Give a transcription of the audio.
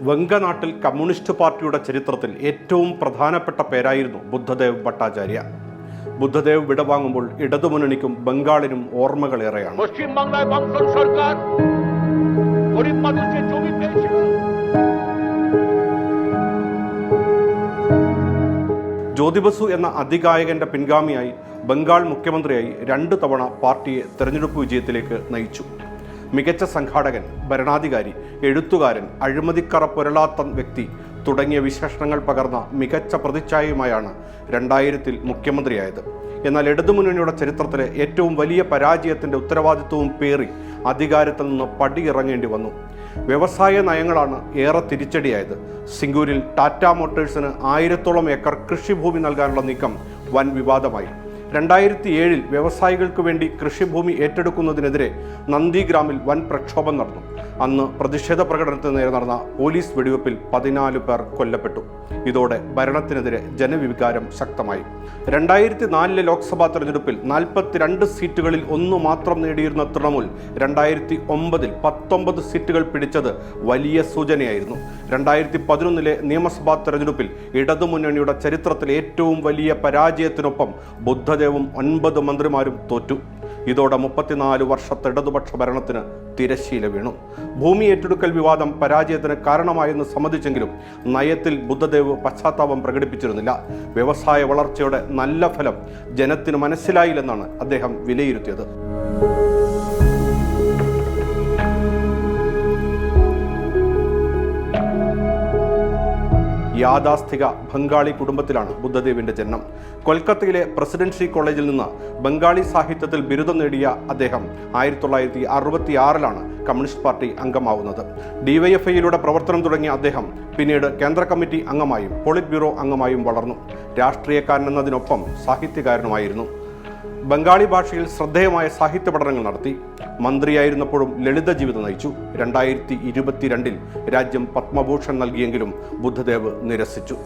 വെങ്കനാട്ടിൽ communist പാർട്ടിയുടെ ചരിത്രത്തിൽ ഏറ്റവും പ്രധാനപ്പെട്ട പേരായിരുന്നു ബുദ്ധദേവ് ഭട്ടാചാര്യ. ബുദ്ധദേവ് വിടവാങ്ങുമ്പോൾ ഇടതുമുന്നണിക്കും ബംഗാളിനും ഓർമ്മകളേറെയാണ് ജ്യോതിബസു എന്ന അതികായകന്റെ പിൻഗാമിയായി ബംഗാൾ മുഖ്യമന്ത്രിയായി രണ്ടു തവണ പാർട്ടിയെ തെരഞ്ഞെടുപ്പ് വിജയത്തിലേക്ക് നയിച്ചു. മികച്ച സംഘാടകൻ ഭരണാധികാരി എഴുത്തുകാരൻ അഴിമതിക്കറ പുരളാത്ത വ്യക്തി തുടങ്ങിയ വിശേഷണങ്ങൾ പകർന്ന മികച്ച പ്രതിച്ഛായയുമായാണ് രണ്ടായിരത്തിൽ മുഖ്യമന്ത്രിയായത്. എന്നാൽ ഇടതുമുന്നണിയുടെ ചരിത്രത്തിലെ ഏറ്റവും വലിയ പരാജയത്തിന്റെ ഉത്തരവാദിത്വവും പേറി അധികാരത്തിൽ നിന്ന് പടിയിറങ്ങേണ്ടി വന്നു. വ്യവസായ നയങ്ങളാണ് ഏറെ തിരിച്ചടിയായത്. സിംഗൂരിൽ ടാറ്റ മോട്ടേഴ്സിന് ആയിരത്തോളം ഏക്കർ കൃഷിഭൂമി നൽകാനുള്ള നീക്കം വൻ വിവാദമായി. രണ്ടായിരത്തി ഏഴിൽ വ്യവസായികൾക്ക് വേണ്ടി കൃഷിഭൂമി ഏറ്റെടുക്കുന്നതിനെതിരെ നന്ദിഗ്രാമിൽ വൻ പ്രക്ഷോഭം നടന്നു. അന്ന് പ്രതിഷേധ പ്രകടനത്തിന് നേരെ നടന്ന പോലീസ് വെടിവെപ്പിൽ പതിനാല് പേർ കൊല്ലപ്പെട്ടു. ഇതോടെ ഭരണത്തിനെതിരെ ജനവികാരം ശക്തമായി. രണ്ടായിരത്തി നാലിലെ ലോക്സഭാ തെരഞ്ഞെടുപ്പിൽ നാൽപ്പത്തിരണ്ട് സീറ്റുകളിൽ ഒന്ന് മാത്രം നേടിയിരുന്ന തൃണമൂൽ രണ്ടായിരത്തി ഒമ്പതിൽ പത്തൊമ്പത് സീറ്റുകൾ പിടിച്ചത് വലിയ സൂചനയായിരുന്നു. രണ്ടായിരത്തി പതിനൊന്നിലെ നിയമസഭാ തെരഞ്ഞെടുപ്പിൽ ഇടതുമുന്നണിയുടെ ചരിത്രത്തിലെ ഏറ്റവും വലിയ പരാജയത്തിനൊപ്പം ബുദ്ധദേവും ഒൻപത് മന്ത്രിമാരും തോറ്റു. ഇതോടെ മുപ്പത്തിനാല് വർഷത്തെ ഇടതുപക്ഷ ഭരണത്തിന് തിരശ്ശീല വീണു. ഭൂമി ഏറ്റെടുക്കൽ വിവാദം പരാജയത്തിന് കാരണമായെന്ന് സമ്മതിച്ചെങ്കിലും നയത്തിൽ ബുദ്ധദേവ് പശ്ചാത്താപം പ്രകടിപ്പിച്ചിരുന്നില്ല. വ്യവസായ വളർച്ചയുടെ നല്ല ഫലം ജനത്തിന് മനസ്സിലായില്ലെന്നാണ് അദ്ദേഹം വിലയിരുത്തിയത്. യാഥാസ്ഥിക ബംഗാളി കുടുംബത്തിലാണ് ബുദ്ധദേവിന്റെ ജന്മം കൊൽക്കത്തയിലെ പ്രസിഡൻസി കോളേജിൽ നിന്ന് ബംഗാളി സാഹിത്യത്തിൽ ബിരുദം നേടിയ അദ്ദേഹം ആയിരത്തി തൊള്ളായിരത്തി അറുപത്തി ആറിലാണ് കമ്മ്യൂണിസ്റ്റ് പാർട്ടി അംഗമാവുന്നത്. ഡിവൈഎഫ്ഐയിലൂടെ പ്രവർത്തനം തുടങ്ങിയ അദ്ദേഹം പിന്നീട് കേന്ദ്ര കമ്മിറ്റി അംഗമായും പോളിറ്റ് ബ്യൂറോ അംഗമായും വളർന്നു. രാഷ്ട്രീയക്കാരനെന്നതിനൊപ്പം സാഹിത്യകാരനുമായിരുന്നു. ബംഗാളി ഭാഷയിൽ ശ്രദ്ധേയമായ സാഹിത്യ പഠനങ്ങൾ നടത്തി. മന്ത്രിയായിരുന്നപ്പോഴും ലളിത ജീവിതം നയിച്ചു. രണ്ടായിരത്തി ഇരുപത്തിരണ്ടിൽ രാജ്യം പത്മഭൂഷൺ നൽകിയെങ്കിലും ബുദ്ധദേവ് നിരസിച്ചു.